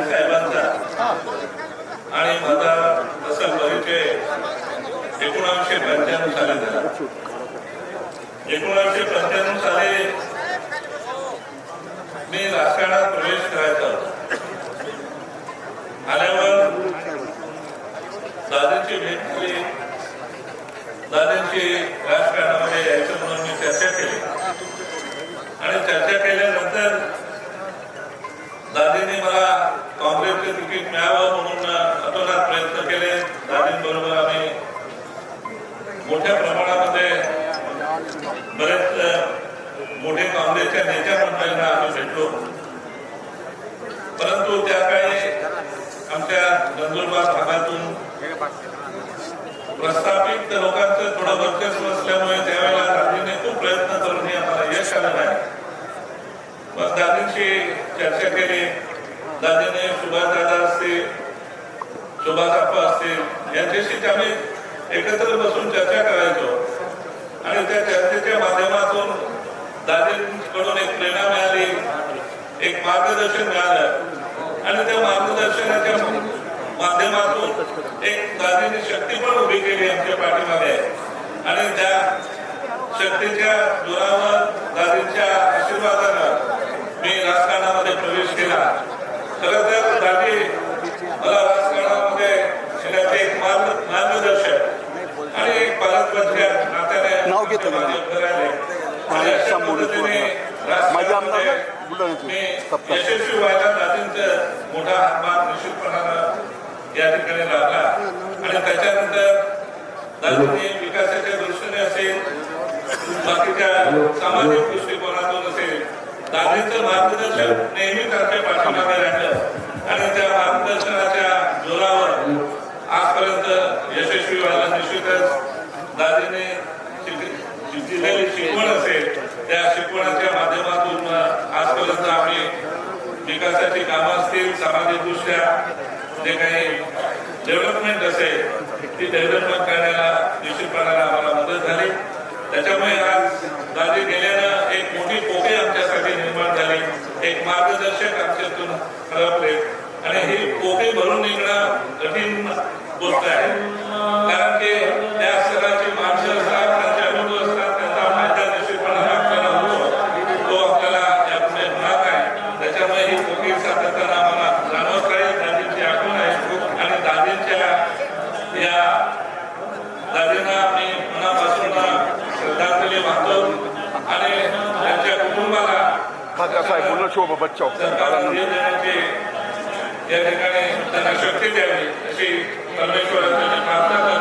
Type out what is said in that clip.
साहेबांचा आणि माझा तसा परिचय एकोणावीसशे पंच्याण्णव साली झाला. एकोणावीसशे पंच्याण्णव साली मी राजकारणात प्रवेश करायचा. होता आल्यावर दादांची भेट झाली. दादांची राजकारणामध्ये यायचं म्हणून मी चर्चा केली. तिकीट मिळावं म्हणून अतोनात प्रयत्न केले. दादींबरोबर आम्ही मोठ्या प्रमाणामध्ये बरेच मोठे काँग्रेसच्या नेत्या मंडळींना आम्ही भेटलो. परंतु त्या काळी आमच्या नंदुरबार भागातून प्रस्थापित लोकांचं थोडं वर्चस्व असल्यामुळे त्यावेळेला दादीने खूप प्रयत्न करूनही आम्हाला यश आलं नाही. मग दादींशी चर्चा केली. दादीने सुभाषदादा असतील सुभाषप्पा असतील यांच्याशी आम्ही एकत्र बसून चर्चा करायचो. आणि त्या चर्चेच्या माध्यमातून दादींकडून एक प्रेरणा मिळाली एक मार्गदर्शन मिळालं. आणि त्या मार्गदर्शनाच्या माध्यमातून एक दादीने शक्ती पण उभी केली आमच्या पाठीमागे. आणि त्या शक्तीच्या जोरावर दादींच्या आशीर्वादानं मी राजकारणामध्ये प्रवेश केला. खरं तर दादी मला राजकारणामध्ये येण्याचे एक मार्ग मार्गदर्शक आणि एक पालकमंत्र्या नात्याने नाव घेतो मी. यशस्वी व्हायला दादींचं मोठा हातभार निश्चितपणानं या ठिकाणी लागला आणि त्याच्यानंतर दादींनी विकासाच्या दृष्टीने असेल बाकीच्या सामाजिक दृष्टिकोनातून असेल दादीचं मार्गदर्शन नेहमी त्यांच्या पाठीमागे राहिलं. आणि त्या मार्गदर्शनाच्या जोरावर आजपर्यंत यशस्वी व्हायला निश्चितच दादीने दिलेली शिकवण असेल त्या शिकवणाच्या माध्यमातून आजपर्यंत आम्ही विकासाची कामं असतील सामाजिक दृष्ट्या जे काही डेव्हलपमेंट असेल ती डेव्हलपमेंट करण्याला निश्चितपणाने आम्हाला मदत झाली त्याच्यामुळे आज दादी गेल्यानं एक मोठी पोके आमच्यासाठी निर्माण झाली एक मार्गदर्शक आमच्यातून हरपले आणि ही पोके भरून निघणं कठीण गोष्ट आहे. कारण की त्या स्तराची माणसं असतात त्यांचे अनुभव असतात त्यांचा फायदा निश्चितपणाने आपल्याला होतो तो आपल्याला यापुढे होणार आहे त्याच्यामुळे ही पोके सातत्यानं आम्हाला जाणवत राहील दादींची आठवण आहे. आणि दादींच्या या दादींना मी मनापासून श्रद्धांजली वाहतो. आणि त्याचा आहे पूर्ण शोभबत चौक या ठिकाणी त्यांना शक्ती द्यावी अशी परमेश्वरांना प्रार्थना